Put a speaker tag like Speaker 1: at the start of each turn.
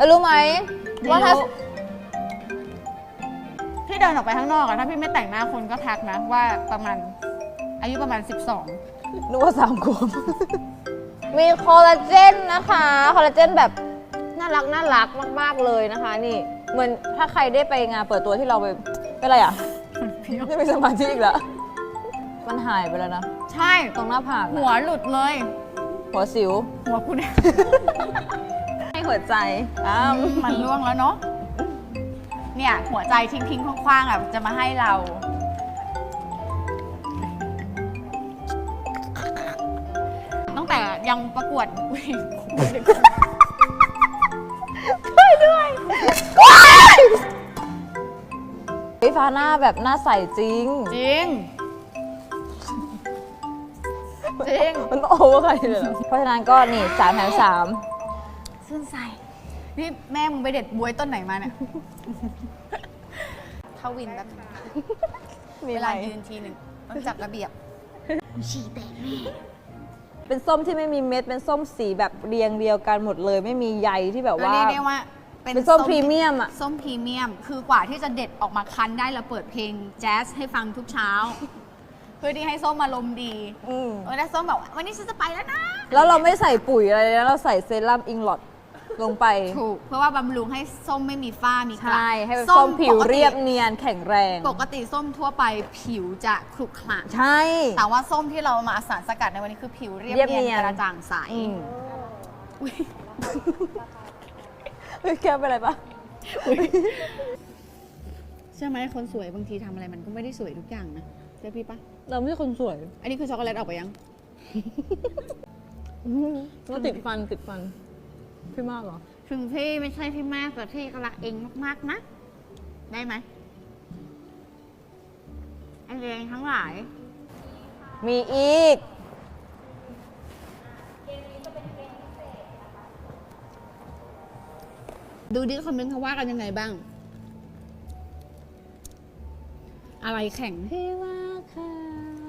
Speaker 1: แล้วรู้ไหมว่าถ้า
Speaker 2: พี่เดินออกไปข้างนอกอะถ้าพี่ไม่แต่งหน้าคนก็ทักนะว่าประมาณอายุประมาณ 12
Speaker 1: นึกว่าสามขวบ มีคอลลาเจนนะคะ คอลลาเจนแบบน่ารักน่ารักมาก ๆ เลยนะคะ นี่เหมือนถ้าใครได้ไปงานเปิดตัวที่เราไปเป็นอะไรอะ ไม่มีสมาธิอีกแล้ว มันหายไปแล้วนะ
Speaker 2: ใช่
Speaker 1: ตรงหน้าผาก
Speaker 2: หัวหลุดเลย
Speaker 1: หัวสิว
Speaker 2: หัวคุณ
Speaker 1: ให้หัวใจอ้าว
Speaker 2: มันร่วงแล้วเนาะเนี่ยหัวใจทิ้งๆคว้างๆอะจะมาให้เราตั้งแต่ยังประกวดอุ๊ย
Speaker 1: ไฟฟ้าหน้าแบบหน้าใสจริง
Speaker 2: จริง จริง
Speaker 1: มันโอเวอร์กันเลยเหรอเพราะฉะนั้นก็นี่สามแถมสาม
Speaker 2: ซื่นใสนี่แม่มึงไปเด็ดบวยต้นไหนมาเนี่ย เข้าวินแบบ
Speaker 1: มี
Speaker 2: เว
Speaker 1: อะไร
Speaker 2: ลายืนทีหนึ่งต้องจัดระเบียบ
Speaker 1: เป็นส้มที่ไม่มีเม็ด เป็นส้มสีแบบเรียงเดียวกันหมดเลย ไม่มีใยที่แบบ
Speaker 2: ก็
Speaker 1: ว่า
Speaker 2: เรียกได้ว่า
Speaker 1: เป็นส้มพรีเมียมอะ
Speaker 2: ส้มพรีเมียม คือกว่าที่จะเด็ดออกมาคั้นได้เราเปิดเพลงแจ๊สให้ฟังทุกเช้า เพื่อที่ให้ส้มอารมณ์ดี
Speaker 1: อืม
Speaker 2: เออแล้วส้มแบบว่าวันนี้ฉันจะไปแล้วนะ
Speaker 1: แล้วเราไม่ใส่ปุ๋ยอะไรเลยนะเราใส่เซรั่มอิงลอด ลงไป
Speaker 2: ถูก เพื่อว่าบำรุงให้ส้มไม่มีฝ้ามีกระ
Speaker 1: ใช่ ให้เป็นส้มผิว
Speaker 2: ปกติ
Speaker 1: เรียบเนียนแข็งแรง
Speaker 2: ปกติส้มทั่วไปผิวจะขรุขระ
Speaker 1: ใช่
Speaker 2: แต่ว่าส้มที่เรามาสารสกัดในวันนี้คือผิวเรียบ
Speaker 1: เรียบ
Speaker 2: เนี
Speaker 1: เนี
Speaker 2: ย
Speaker 1: ย
Speaker 2: น
Speaker 1: น
Speaker 2: กระจ่างใส
Speaker 1: อืม
Speaker 2: อุ๊ย
Speaker 1: เฮ้ยแกเป็นอะไรปะ
Speaker 2: ใช่ไหมคนสวยบางทีทำอะไรมันก็ไม่ได้สวยทุกอย่างนะเชื่อพี่ปะ
Speaker 1: เราไม่ใช่คนสวย
Speaker 2: อันนี้คือช็อกโกแลตออกไปยัง
Speaker 1: เราติดฟันติดฟัน พี่มากเหรอ
Speaker 2: ถึงพี่ไม่ใช่พี่มากแต่พี่ก็รักเองมากๆนะ ได้ไหมไอเองทั้งหลาย
Speaker 1: มีอีก
Speaker 2: ดูดิคอมเมนต์เขาว่ากันยังไงบ้าง อะไรแข็ง
Speaker 1: พี่ว่าค่ะ